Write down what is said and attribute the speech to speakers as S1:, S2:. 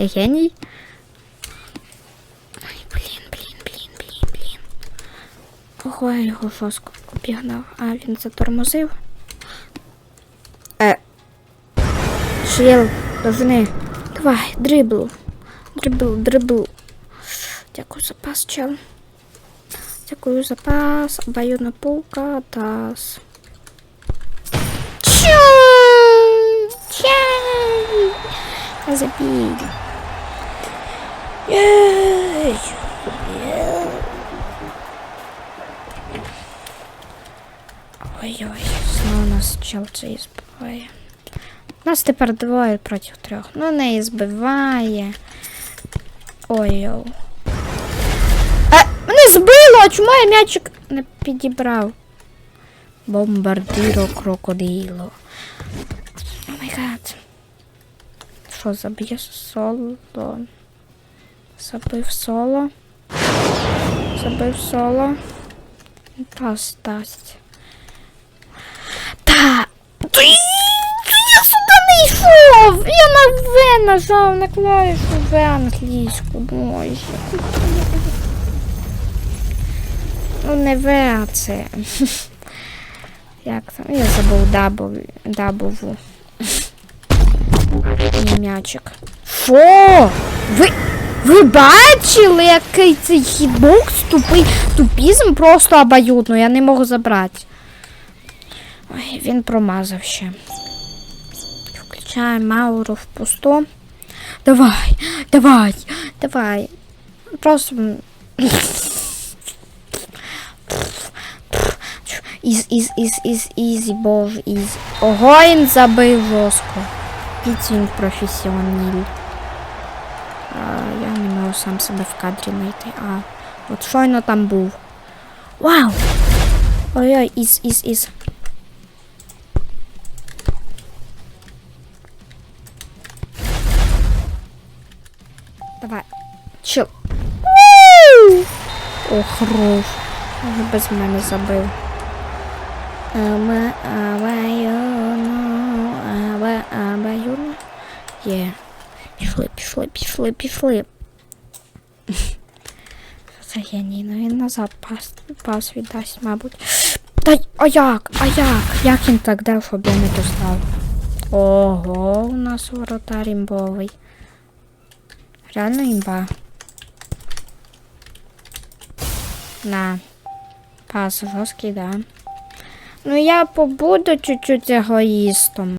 S1: Я геній. Ой, блін, блін, блін, блін, блін. Ого, я його жорстко обігнав. А, він затормозив. Е. Чел, должны. Давай, дрибл. Дрибл, дрибл. Дякую за пас, чел. Дякую за пас. Обоюдна пулка, таз. Чу! Чей! Забій. Єй! Ой-ой, знову нас чел цей збиває. Нас тепер двоє проти трьох. Ну не збиває. Ой-ой. Е, мене збило! А чому я м'ячик не підібрав? Бомбардіро крокодило. О май гад. Що, заб'є соло? Забив соло. Забив соло. Пас дасть. Та! Ти! Я сюди не! Я на В нажав на клавішу В англійську, боже. Ну не В, а це. Як там? Я забув дабл, дабову. М'ячик. Що? Ви, ви бачили, який цей хітбокс тупий тупізм просто обоюдно, я не можу забрати. Ой, він промазав ще. Включаємо Мауру в пусту. Давай, давай, давай. Просто. Із, із, із, із, ізі, боже, із. Ого, він забив жорстко. Піць він. Я не можу сам себе в кадрі знайти. А, от щойно там був. Вау! Ой-ой, із, із, із. Давай. Чил. О. Вже без мене забив. Аба, абаюно, аба, абаюно. Є. Пішли, пішли, пішли, пішли. Це геній, ну він назад пас, пас віддасть, мабуть. Та а як? А як? Як він так дав, щоб я не достав? Ого, у нас воротар імбовий. Реально імба. На. Пас жорсткий, да. Ну я побуду чуть-чуть егоїстом.